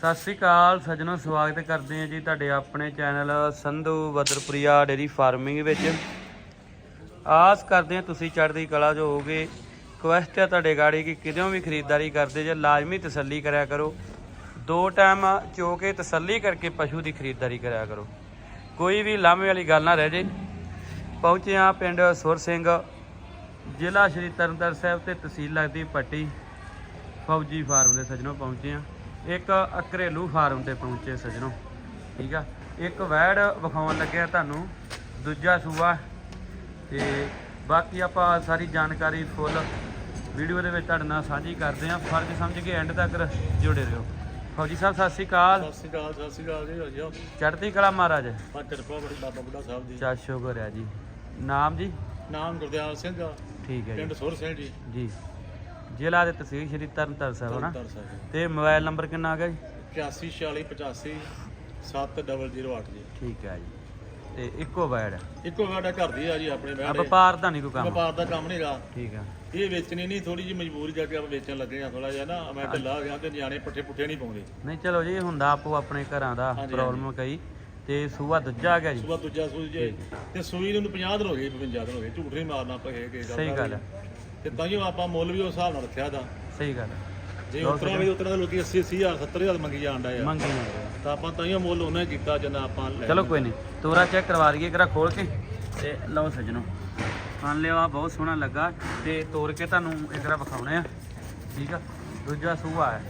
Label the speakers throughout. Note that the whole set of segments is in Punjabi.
Speaker 1: ਸਤਿ ਸ੍ਰੀ ਅਕਾਲ ਸੱਜਣੋ, ਸਵਾਗਤ ਕਰਦੇ ਹਾਂ ਜੀ ਤੁਹਾਡੇ ਆਪਣੇ channel Sandhu Badarpuria dairy farming ਵਿੱਚ। ਆਸ ਕਰਦੇ ਹਾਂ ਤੁਸੀਂ ਚੜ੍ਹਦੀ ਕਲਾ ਜੋ ਹੋਗੇ ਕੁਐਸਟ ਹੈ ਤੁਹਾਡੇ ਗਾੜੀ ਕਿ ਕਿਦੋਂ ਵੀ ਖਰੀਦਦਾਰੀ ਕਰਦੇ ਜੇ ਲਾਜ਼ਮੀ ਤਸੱਲੀ ਕਰਿਆ ਕਰੋ। ਦੋ ਟਾਈਮ ਚੋ ਕੇ ਤਸੱਲੀ ਕਰਕੇ ਪਸ਼ੂ ਦੀ ਖਰੀਦਦਾਰੀ ਕਰਿਆ ਕਰੋ। ਕੋਈ ਵੀ ਲਾਮੇ ਵਾਲੀ ਗੱਲ ਨਾ ਰਹਿ ਜੇ। ਪਹੁੰਚੇ ਹਾਂ ਪਿੰਡ ਸੁਰ ਸਿੰਘ, ਜ਼ਿਲ੍ਹਾ ਸ਼੍ਰੀ ਤਰਨਤਾਰਨ ਸਾਹਿਬ ਤੇ ਤਹਿਸੀਲ ਲੱਗਦੀ ਪੱਟੀ ਫੌਜੀ ਫਾਰਮ ਦੇ ਸੱਜਣੋਂ, ਪਹੁੰਚੇ ਆ ਇੱਕ ਘਰੇਲੂ ਫਾਰਮ ਤੇ ਪਹੁੰਚੇ ਸੱਜਣੋਂ ਠੀਕ ਆ? ਇੱਕ ਵੈੜ ਵਿਖਾਉਣ ਲੱਗਿਆ ਤੁਹਾਨੂੰ ਦੂਜਾ ਸੂਆ ਤੇ ਬਾਕੀ ਆਪਾਂ ਸਾਰੀ ਜਾਣਕਾਰੀ ਫੁੱਲ ਵੀਡੀਓ ਦੇ ਵਿੱਚ ਤੁਹਾਡੇ ਨਾਲ ਸਾਂਝੀ ਕਰਦੇ ਆ ਫਰਜ਼ ਸਮਝ ਕੇ ਐਂਡ ਤੱਕ ਜੁੜੇ ਰਹੋ। ਫੌਜੀ ਸਾਹਿਬ ਸਤਿ ਸ੍ਰੀ ਅਕਾਲ।
Speaker 2: ਸਤਿ ਸ਼੍ਰੀ ਅਕਾਲ ਸਤਿ ਸ਼੍ਰੀ ਅਕਾਲ ਜੀ ਹੋਜੋ
Speaker 1: ਚੜ੍ਹਦੀ ਕਲਾ ਮਹਾਰਾਜ।
Speaker 2: ਆ ਕਿਰਪਾ ਬੜੀ ਬਾਬਾ ਬੁੱਢਾ ਸਾਹਿਬ ਦੀ।
Speaker 1: ਚਾ ਸ਼ੁਕਰ ਹੈ ਜੀ। ਨਾਮ ਜੀ?
Speaker 2: ਨਾਮ ਗੁਰਦਿਆਲ ਸਿੰਘ ਆ,
Speaker 1: ਠੀਕ ਹੈ
Speaker 2: ਪਿੰਡ
Speaker 1: ਜੀ
Speaker 2: ਸੁਰ ਸਿੰਘ ਜੀ।
Speaker 1: ਜੀ। ਜ਼ਿਲ੍ਹਾ ਦੇ ਤਹਿਸੀਲ ਸ਼੍ਰੀ ਤਰਨਤਾਰਨ ਸਾਹਿਬ ਨਾ
Speaker 2: ਤਰਨਤਾਰਨ ਸਾਹਿਬ
Speaker 1: ਤੇ ਮੋਬਾਈਲ ਨੰਬਰ ਕਿੰਨਾ ਗਿਆ ਜੀ?
Speaker 2: 81 45 8008 ਜੀ।
Speaker 1: ਠੀਕ ਹੈ ਜੀ। ਤੇ ਇੱਕੋ ਵੈੜ
Speaker 2: ਇੱਕੋ ਸਾਡਾ ਘਰ ਦੀ ਆ ਜੀ ਆਪਣੇ
Speaker 1: ਆ।
Speaker 2: ਬੈਠੇ
Speaker 1: ਵਪਾਰ ਦਾ ਨਹੀਂ ਕੋਈ ਕੰਮ?
Speaker 2: ਵਪਾਰ ਦਾ ਕੰਮ ਨਹੀਂਗਾ।
Speaker 1: ਠੀਕ ਆ।
Speaker 2: ਇਹ ਵੇਚਣੀ ਨਹੀਂ ਥੋੜੀ ਜਿਹੀ ਮਜਬੂਰੀ ਕਰਕੇ ਆਪਾਂ ਵੇਚਣ ਲੱਗੇ ਆ ਥੋੜਾ ਜਿਹਾ ਨਾ। ਮੈਂ ਢਿੱਲਾ ਹੋ ਗਿਆ ਤੇ ਨਿਆਣੇ ਪੱਠੇ ਪੁੱਠੇ ਨਹੀਂ ਪਾਉਂਦੇ।
Speaker 1: ਨਹੀਂ ਚਲੋ ਜੀ ਇਹ ਹੁੰਦਾ ਆਪੋ ਆਪਣੇ ਘਰਾਂ ਦਾ
Speaker 2: ਹਾਂਜੀ,
Speaker 1: ਪ੍ਰੋਬਲਮ ਕਈ। ਤੇ ਸੂਆ ਦੂਜਾ ਗਿਆ ਜੀ?
Speaker 2: ਸੂਆ ਦੂਜਾ ਸੂਈ ਜੇ। ਤੇ ਸੂਈ ਨੂੰ 50 ਦਿਨ ਹੋ ਗਏ 52 ਦਿਨ ਹੋ ਗਏ ਝੂਠ ਨਹੀਂ ਮਾਰਨਾ ਆਪਾਂ ਇਹ ਕਿ
Speaker 1: ਸਹੀ ਗੱਲ ਹੈ।
Speaker 2: ਤੇ ਤਾਂ ਹੀ ਆਪਾਂ ਮੁੱਲ ਵੀ ਉਸ ਹਿਸਾਬ ਨਾਲ ਰੱਖਿਆ ਦਾ
Speaker 1: ਸਹੀ ਗੱਲ ਹੈ।
Speaker 2: ਜੇ ਉਤਰਾ ਵੀ ਉਤਰਾ ਦੇ ਲੋਕੀ 80 80000 70000 ਮੰਗੀ ਜਾਂਦਾ ਆ।
Speaker 1: ਮੰਗੀ ਨਹੀਂ
Speaker 2: ਤਾਂ ਆਪਾਂ ਤਾਂ ਹੀ ਮੁੱਲ ਉਹਨਾਂ ਕੀਤਾ ਜਿੰਨਾ ਆਪਾਂ ਲੈ
Speaker 1: ਚਲੋ ਕੋਈ ਨਹੀਂ ਤੋਰਾ ਚੈੱਕ ਕਰਵਾ ਦਈਏ ਕਰਾ ਖੋਲ ਕੇ ਤੇ ਲਓ ਸੱਜਣੋ। ਮੰਨ ਲਿਓ ਆ ਬਹੁਤ ਸੋਹਣਾ ਲੱਗਾ ਤੇ ਤੋੜ ਕੇ ਤੁਹਾਨੂੰ ਇੱਕ ਵਾਰ ਵਿਖਾਉਣੇ ਆ। ਠੀਕ ਆ ਦੂਜਾ ਸੂਆ ਹੈ।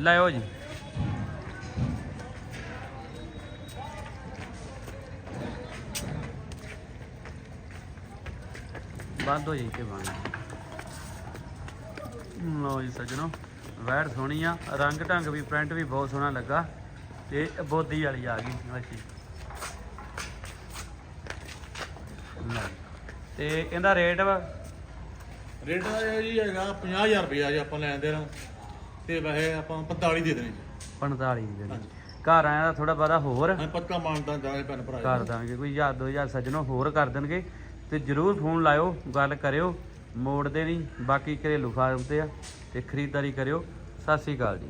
Speaker 1: ਲਓ ਜੀ। ਲਿਓ ਜੀ ਬੰਦ ਹੋ ਜਾਈ ਤੇ ਬੰਦ? ਲਓ ਜੀ ਸੱਜਣੋ, ਵੈੜ ਸੋਹਣੀ ਆ, ਰੰਗ ਢੰਗ ਵੀ, ਪ੍ਰਿੰਟ ਵੀ ਬਹੁਤ ਸੋਹਣਾ ਲੱਗਾ ਤੇ ਬੋਦੀ ਵਾਲੀ ਆ ਗਈ ਵੱਛੀ ਤੇ ਇਹਦਾ ਰੇਟ ਵਾ?
Speaker 2: ਰੇਟ ਦਾ ਇਹ ਜੀ ਹੈਗਾ 50000 ਰੁਪਇਆ ਜੀ ਆਪਾਂ ਲੈਂਦੇ ਨਾ ਤੇ ਵੈਸੇ ਆਪਾਂ 45 ਦੇ ਦੇਣੇ
Speaker 1: 45 ਦੀ ਜਿਹੜੀ ਘਰ ਆਇਆ ਦਾ ਥੋੜਾ ਬਾਰਾ ਹੋਰ।
Speaker 2: ਹਾਂ ਪੱਕਾ ਮਾਨਦਾਨ ਜਾਵੇ ਭੈਣ ਭਰਾ
Speaker 1: ਕਰ ਦਾਂਗੇ ਕੋਈ 1000 2000 ਸੱਜਣੋ ਹੋਰ ਕਰ ਦੇਣਗੇ। ਤੇ ਜਰੂਰ ਫੋਨ ਲਾਇਓ ਗੱਲ ਕਰਿਓ। ਮੋੜਦੇ ਨਹੀਂ ਬਾਕੀ ਘਰੇਲੂ ਫਾਰਮ ਤੇ ਆ। ਤੇ ਖਰੀਦਦਾਰੀ ਕਰਿਓ। ਸਤਿ ਸ੍ਰੀ ਅਕਾਲ ਜੀ।